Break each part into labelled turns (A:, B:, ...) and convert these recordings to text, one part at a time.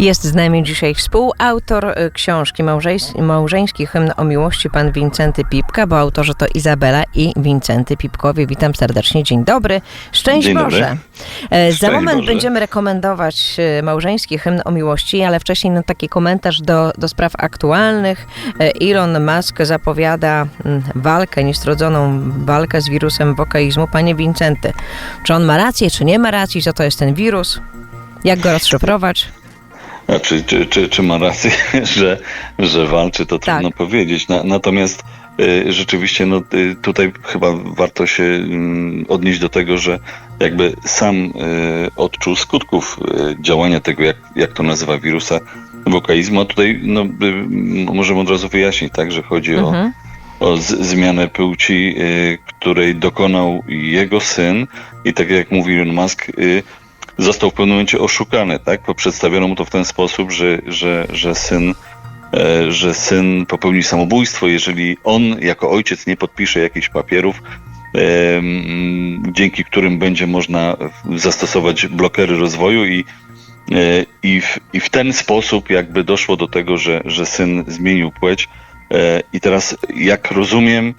A: Jest z nami dzisiaj współautor y, książki Małżeńs- Małżeński hymn o miłości, pan Wincenty Pipka, bo autorzy to Izabela i Wincenty Pipkowie. Witam serdecznie, dzień dobry. Szczęść
B: Dzień dobry.
A: Boże. E, Za moment
B: Boże.
A: będziemy rekomendować y, Małżeński hymn o miłości, ale wcześniej no, taki komentarz do, do spraw aktualnych. E, Elon Musk zapowiada mm, walkę, niestrodzoną walkę z wirusem wokaizmu. Panie Wincenty, czy on ma rację, czy nie ma racji? Co to jest ten wirus? Jak go rozszyfrować?
B: Czy, czy, czy, czy ma rację, że, że walczy, to
A: Tak.
B: trudno powiedzieć. Na, natomiast y, rzeczywiście no, y, tutaj chyba warto się mm, odnieść do tego, że jakby sam y, odczuł skutków działania tego, jak, jak to nazywa wirusa wokaizmu. A tutaj no, możemy od razu wyjaśnić, tak, że chodzi o,
A: Mhm.
B: o z, zmianę płci, której dokonał jego syn i tak jak mówi Elon Musk, został w pewnym momencie oszukany, tak? Bo przedstawiono mu to w ten sposób, że, że, że syn e, że syn popełni samobójstwo, jeżeli on jako ojciec nie podpisze jakichś papierów, dzięki którym będzie można zastosować blokery rozwoju i, e, i, w, i w ten sposób jakby doszło do tego, że, że syn zmienił płeć. E, I teraz, jak rozumiem,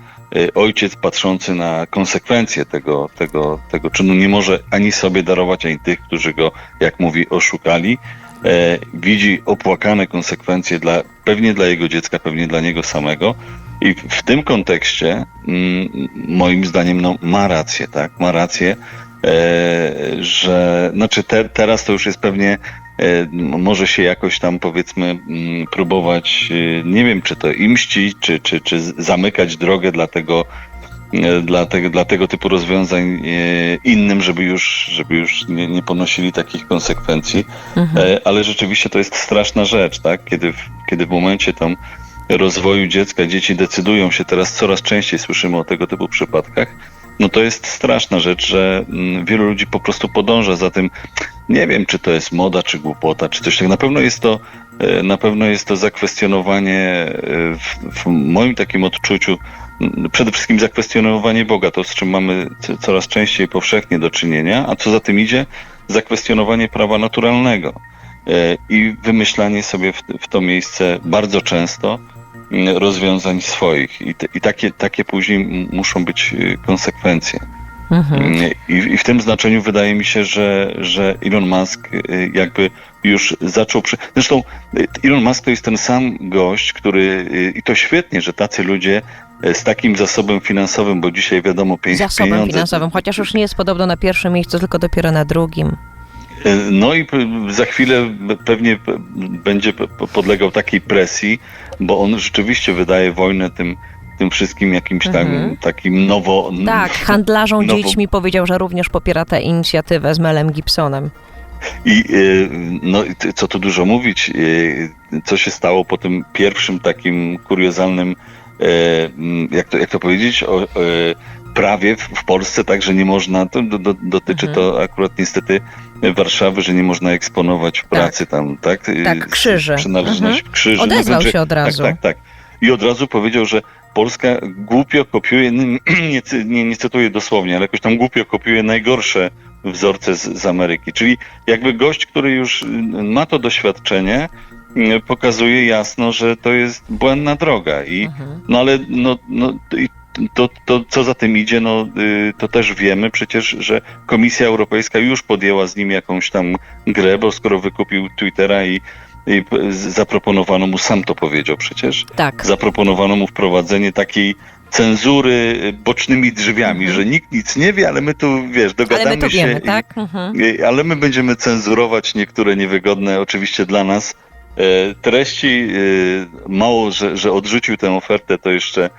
B: ojciec patrzący na konsekwencje tego, tego, tego czynu nie może ani sobie darować, ani tych, którzy go, jak mówi, oszukali. E, widzi opłakane konsekwencje dla, pewnie dla jego dziecka, pewnie dla niego samego. I w- w tym kontekście, mm, moim zdaniem, no, ma rację, tak? Ma rację, e, że znaczy te, teraz to już jest pewnie może się jakoś tam powiedzmy mm, próbować, e, nie wiem czy to im mścić, czy, czy, czy zamykać drogę dla tego, e, dla tego, dla tego typu rozwiązań e, innym, żeby już, żeby już nie, nie ponosili takich konsekwencji.
A: Mhm.
B: E, Ale rzeczywiście to jest straszna rzecz, tak? Kiedy w, kiedy w momencie tam rozwoju dziecka dzieci decydują się, teraz coraz częściej słyszymy o tego typu przypadkach, no to jest straszna rzecz, że mm, wielu ludzi po prostu podąża za tym. Nie wiem, czy to jest moda, czy głupota, czy coś takiego. Na pewno jest to, e, na pewno jest to zakwestionowanie e, w, w moim takim odczuciu, przede wszystkim zakwestionowanie Boga, to z czym mamy coraz częściej powszechnie do czynienia, a co za tym idzie, zakwestionowanie prawa naturalnego e, i wymyślanie sobie w, w to miejsce bardzo często rozwiązań swoich. I, te, i takie, takie później muszą być konsekwencje.
A: Mhm.
B: Mm, I, I w tym znaczeniu wydaje mi się, że, że Elon Musk y, jakby już zaczął. Przy... Zresztą y, Elon Musk to jest ten sam gość, który. y, I to świetnie, że tacy ludzie z takim zasobem finansowym, bo dzisiaj wiadomo, pie-
A: zasobem
B: pieniądze.
A: finansowym, chociaż już nie jest podobno na pierwszym miejscu, tylko dopiero na drugim.
B: No i za chwilę pewnie będzie podlegał takiej presji, bo on rzeczywiście wydaje wojnę tym, tym wszystkim jakimś tam
A: Mhm.
B: takim nowo.
A: Tak, handlarzom
B: nowo-
A: dziećmi powiedział, że również popiera tę inicjatywę z Melem Gibsonem.
B: I y, no, co tu dużo mówić, y, co się stało po tym pierwszym takim kuriozalnym, y, jak to, jak to powiedzieć, o, prawie w, Polsce, tak, że nie można, to do, do, dotyczy
A: Mhm.
B: to akurat niestety Warszawy, że nie można eksponować w pracy tam, tak?
A: Tak, krzyży.
B: Przynależność
A: Mhm.
B: krzyży.
A: Odezwał
B: że-
A: się od razu.
B: Tak, tak, tak. I od razu powiedział, że Polska głupio kopiuje, nie, nie, nie, cytuję dosłownie, ale jakoś tam głupio kopiuje najgorsze wzorce z, z Ameryki. Czyli jakby gość, który już ma to doświadczenie, pokazuje jasno, że to jest błędna droga. I,
A: Mhm.
B: no ale no, no, to, to, co za tym idzie, no, y, to też wiemy przecież, że Komisja Europejska już podjęła z nim jakąś tam grę, bo skoro wykupił Twittera i, zaproponowano mu, sam to powiedział przecież,
A: Tak.
B: zaproponowano mu wprowadzenie takiej cenzury y, bocznymi drzwiami,
A: Mhm.
B: że nikt nic nie wie, ale my tu, wiesz, dogadamy
A: Ale my tu
B: się.
A: wiemy,
B: i-
A: tak? Mhm.
B: i- Ale my będziemy cenzurować niektóre niewygodne, oczywiście dla nas, e, treści. E, Mało, że, że odrzucił tę ofertę, to jeszcze,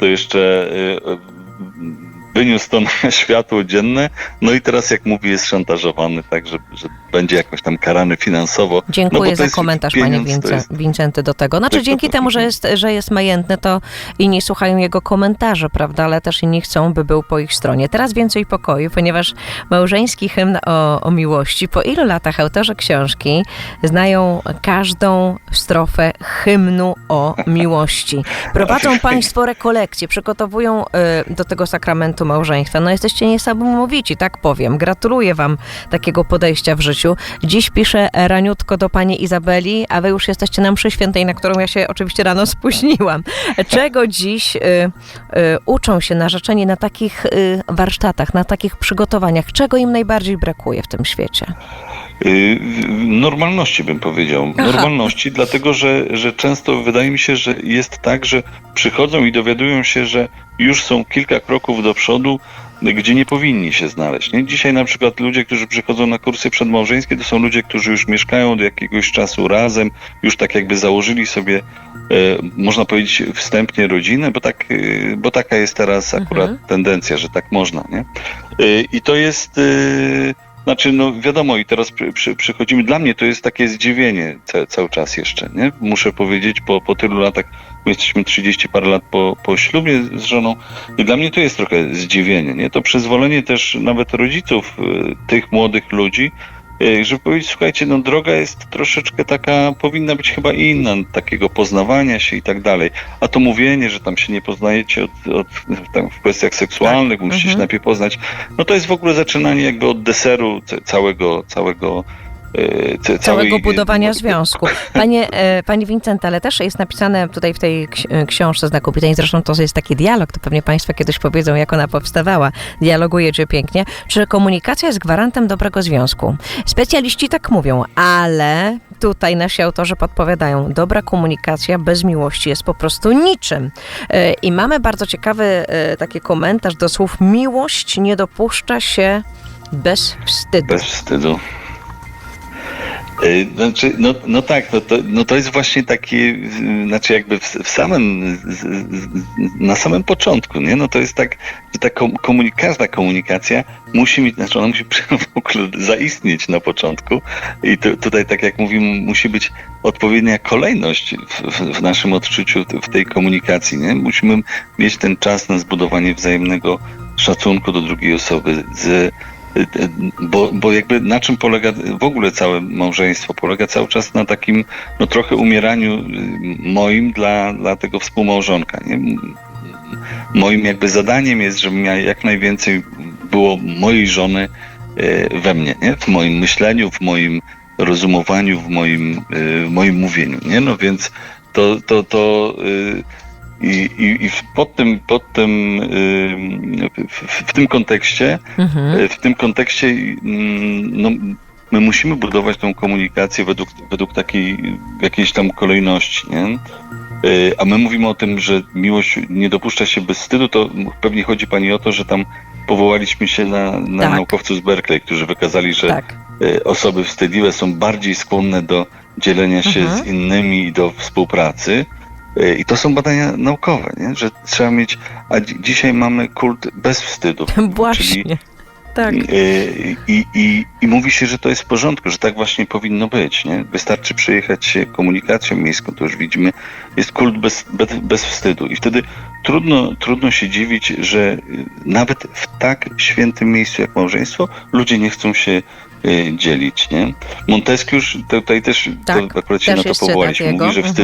B: to jeszcze e, wyniósł to na światło dzienne, no i teraz, jak mówi, jest szantażowany, tak, że, że będzie jakoś tam karany finansowo. no
A: Dziękuję
B: to
A: za komentarz,
B: pieniądz,
A: panie
B: to
A: Wince,
B: jest-
A: Wincenty, do tego. Znaczy, dzięki temu, że jest, że jest majętny, to inni słuchają jego komentarzy, prawda? Ale też inni chcą, by był po ich stronie. Teraz więcej pokoju, ponieważ małżeński hymn o, o miłości. Po ilu latach autorzy książki znają każdą strofę hymnu o miłości? Prowadzą państwo rekolekcje, przygotowują y, do tego sakramentu małżeństwa. No jesteście niesamowici, tak powiem. Gratuluję wam takiego podejścia w życiu. Dziś piszę raniutko do pani Izabeli, a wy już jesteście na mszy świętej, na którą ja się oczywiście rano spóźniłam. Czego dziś y, y, uczą się narzeczeni na takich y, warsztatach, na takich przygotowaniach? Czego im najbardziej brakuje w tym świecie?
B: Y, Normalności bym powiedział.
A: Aha.
B: Normalności, dlatego że, że często wydaje mi się, że jest tak, że przychodzą i dowiadują się, że już są kilka kroków do przodu, gdzie nie powinni się znaleźć. Nie? Dzisiaj na przykład ludzie, którzy przychodzą na kursy przedmałżeńskie, to są ludzie, którzy już mieszkają od jakiegoś czasu razem, już tak jakby założyli sobie, e, można powiedzieć, wstępnie rodzinę, bo, tak, e, bo taka jest teraz akurat
A: Mhm.
B: tendencja, że tak można. Nie? E, I to jest... Znaczy, no wiadomo, i teraz przy, przy, przychodzimy. Dla mnie to jest takie zdziwienie ca, cały czas jeszcze, nie? Muszę powiedzieć, po, po tylu latach, my jesteśmy 30 parę lat po, po ślubie z żoną, i dla mnie to jest trochę zdziwienie, nie? To przyzwolenie też nawet rodziców y, tych młodych ludzi, żeby powiedzieć, słuchajcie, no droga jest troszeczkę taka, powinna być chyba inna, takiego poznawania się i tak dalej. A to mówienie, że tam się nie poznajecie od, od, w kwestiach seksualnych, musicie się
A: Mhm.
B: najpierw poznać, no to jest w ogóle zaczynanie jakby od deseru całego, całego e, ca-
A: Całego
B: całej-
A: budowania związku. Panie, e, panie Wincent, ale też jest napisane tutaj w tej e, książce Znakopitań, zresztą to jest taki dialog, to pewnie państwo kiedyś powiedzą, jak ona powstawała. Dialogujecie pięknie. Czy komunikacja jest gwarantem dobrego związku? Specjaliści tak mówią, ale tutaj nasi autorzy podpowiadają, dobra komunikacja bez miłości jest po prostu niczym. E, I mamy bardzo ciekawy taki komentarz do słów miłość nie dopuszcza się bez wstydu.
B: Bez wstydu. E, Znaczy, no, no tak, no to, no to jest właśnie takie, y, znaczy jakby w, w samym, na samym początku, nie? No to jest tak, że ta kom, komunik, każda komunikacja musi mieć, znaczy ona musi w ogóle zaistnieć na początku i tu, tutaj, tak jak mówimy, musi być odpowiednia kolejność w, w naszym odczuciu w tej komunikacji, nie? Musimy mieć ten czas na zbudowanie wzajemnego szacunku do drugiej osoby, z bo, bo jakby na czym polega w ogóle całe małżeństwo? Polega cały czas na takim no trochę umieraniu y, moim dla, dla tego współmałżonka. Nie? Moim jakby zadaniem jest, żeby miał jak najwięcej było mojej żony y, we mnie, nie? w moim myśleniu, w moim rozumowaniu, w moim, y, w moim mówieniu. Nie? No więc to, to, to i, i, i pod tym, pod tym, y, w, w, tym kontekście
A: Mhm.
B: w tym kontekście mm, no, my musimy budować tą komunikację według, według takiej jakiejś tam kolejności, nie? Y, A my mówimy o tym, że miłość nie dopuszcza się bez wstydu, to pewnie chodzi pani o to, że tam powołaliśmy się na, na
A: Tak.
B: naukowców z Berkeley, którzy wykazali, że
A: Tak.
B: y, osoby wstydliwe są bardziej skłonne do dzielenia się
A: Mhm.
B: z innymi i do współpracy. Y, I to są badania naukowe, nie? że trzeba mieć. A dzi- dzisiaj mamy kult bez wstydu.
A: Właśnie. Tak.
B: Y, I, i, I mówi się, że to jest w porządku, że tak właśnie powinno być. Nie? Wystarczy przejechać się komunikacją miejską, to już widzimy, jest kult bez, bez, bez wstydu. I wtedy trudno, trudno się dziwić, że y, nawet w tak świętym miejscu jak małżeństwo ludzie nie chcą się y, dzielić. Nie? Montesquieu tutaj też,
A: Tak,
B: to akurat się
A: też
B: na to powołaliśmy,
A: jego.
B: mówi, że
A: Mhm.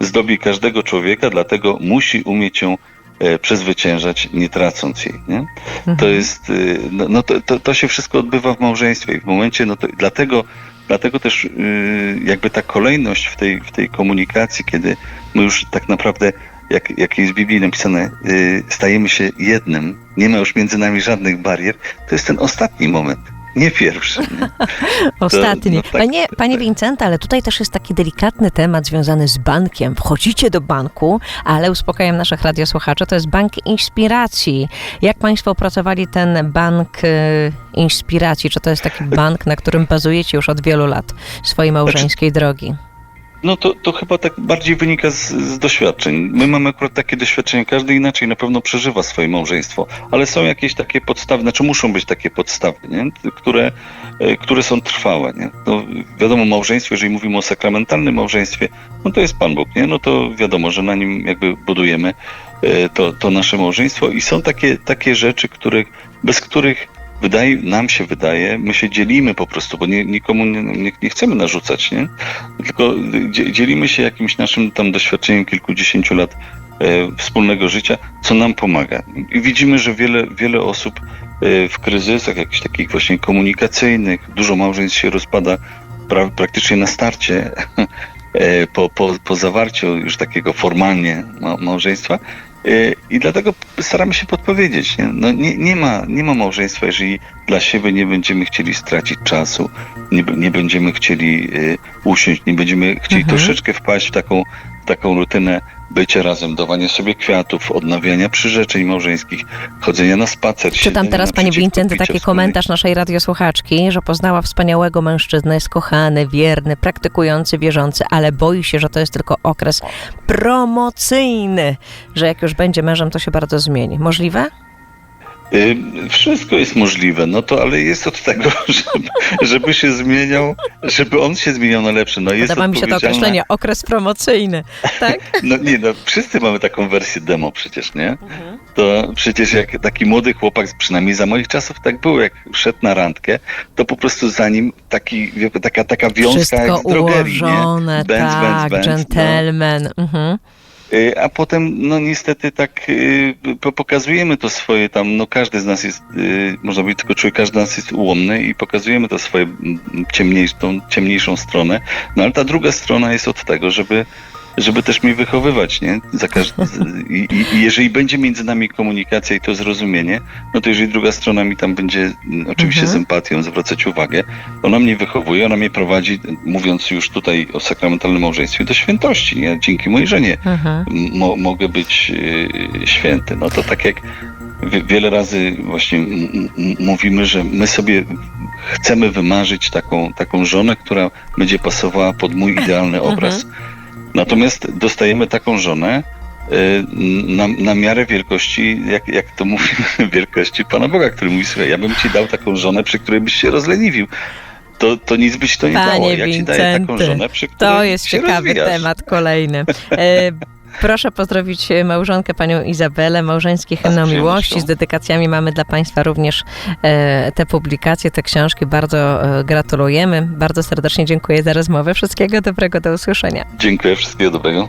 B: Zdobi każdego człowieka, dlatego musi umieć ją e, przezwyciężać, nie tracąc jej. Nie? To
A: Mhm.
B: jest, y, no, no to, to, to się wszystko odbywa w małżeństwie i w momencie, no to dlatego, dlatego też y, jakby ta kolejność w tej, w tej komunikacji, kiedy my już tak naprawdę, jak, jak jest w Biblii napisane, y, stajemy się jednym, nie ma już między nami żadnych barier, to jest ten ostatni moment, nie pierwszy. Nie?
A: Ostatni.
B: no tak,
A: panie,
B: tak,
A: panie. Wincenta, ale tutaj też jest taki delikatny temat związany z bankiem. Wchodzicie do banku, ale uspokajam naszych radiosłuchaczy, to jest bank inspiracji. Jak państwo opracowali ten bank y, inspiracji? Czy to jest taki bank, na którym bazujecie już od wielu lat swojej małżeńskiej drogi?
B: No to, to chyba tak bardziej wynika z, z doświadczeń. My mamy akurat takie doświadczenia, każdy inaczej na pewno przeżywa swoje małżeństwo, ale są jakieś takie podstawy, znaczy muszą być takie podstawy, nie? które, e, które są trwałe. Nie? No, wiadomo, małżeństwo, jeżeli mówimy o sakramentalnym małżeństwie, no to jest Pan Bóg, nie? no to wiadomo, że na nim jakby budujemy e, to, to nasze małżeństwo i są takie, takie rzeczy, których, bez których wydaje, nam się wydaje, my się dzielimy po prostu, bo nie, nikomu nie, nie, nie chcemy narzucać, nie? Tylko dzie- dzielimy się jakimś naszym tam doświadczeniem kilkudziesięciu lat e, wspólnego życia, co nam pomaga. I widzimy, że wiele, wiele osób e, w kryzysach jakichś takich właśnie komunikacyjnych, dużo małżeństw się rozpada pra, praktycznie na starcie, e, po, po, po zawarciu już takiego formalnie ma, małżeństwa. E, I dlatego staramy się podpowiedzieć. Nie? No nie, nie, ma, nie ma małżeństwa, jeżeli dla siebie nie będziemy chcieli stracić czasu, nie, nie będziemy chcieli e, usiąść, nie będziemy chcieli
A: Mhm.
B: troszeczkę wpaść w taką, taką rutynę bycia razem, dawania sobie kwiatów, odnawiania przyrzeczeń małżeńskich, chodzenia na spacer.
A: Czytam teraz, panie Wincenty, taki
B: wspólnej
A: komentarz naszej radiosłuchaczki, że poznała wspaniałego mężczyznę, jest kochany, wierny, praktykujący, wierzący, ale boi się, że to jest tylko okres promocyjny, że jak już będzie mężem, to się bardzo zmieni. Możliwe?
B: Y, Wszystko jest możliwe, no to ale jest od tego, żeby, żeby się zmieniał, żeby on się zmieniał na lepsze. No jest
A: Podoba mi się to określenie, okres promocyjny, tak?
B: No nie, no wszyscy mamy taką wersję demo przecież, nie? To przecież jak taki młody chłopak, przynajmniej za moich czasów tak było, jak szedł na randkę, to po prostu za nim taki, taka, taka wiązka
A: Wszystko
B: jak z drogerii,
A: ułożone,
B: nie? Benz,
A: tak,
B: Benz, Benz,
A: gentleman. Mhm.
B: Y, A potem, no niestety tak y, po- pokazujemy to swoje tam, no każdy z nas jest, y, można powiedzieć tylko człowiek, każdy z nas jest ułomny i pokazujemy to swoje mm, ciemniejszą, ciemniejszą stronę, no ale ta druga strona jest od tego, żeby żeby też mnie wychowywać, nie? Za każdy, i, i, jeżeli będzie między nami komunikacja i to zrozumienie, no to jeżeli druga strona mi tam będzie mm, oczywiście
A: Mhm.
B: z empatią zwracać uwagę, ona mnie wychowuje, ona mnie prowadzi, mówiąc już tutaj o sakramentalnym małżeństwie, do świętości, nie? Dzięki mojej żonie
A: Mhm.
B: mo, mogę być y, święty. No to tak jak wie, wiele razy właśnie mówimy, że my sobie chcemy wymarzyć taką, taką żonę, która będzie pasowała pod mój idealny obraz. Natomiast dostajemy taką żonę y, na, na miarę wielkości, jak, jak to mówimy, wielkości Pana Boga, który mówi, słuchaj, ja bym ci dał taką żonę, przy której byś się rozleniwił. To, to nic byś to nie
A: Panie
B: dało. Ja ci daję taką żonę, przy której
A: To jest
B: się
A: ciekawy
B: rozwijasz.
A: temat kolejny. E, proszę pozdrowić małżonkę panią Izabelę, małżeński hymn o
B: przyjemnością.
A: miłości. Z dedykacjami mamy dla państwa również e, te publikacje, te książki. Bardzo e, gratulujemy. Bardzo serdecznie dziękuję za rozmowę. Wszystkiego dobrego, do usłyszenia.
B: Dziękuję, wszystkiego dobrego.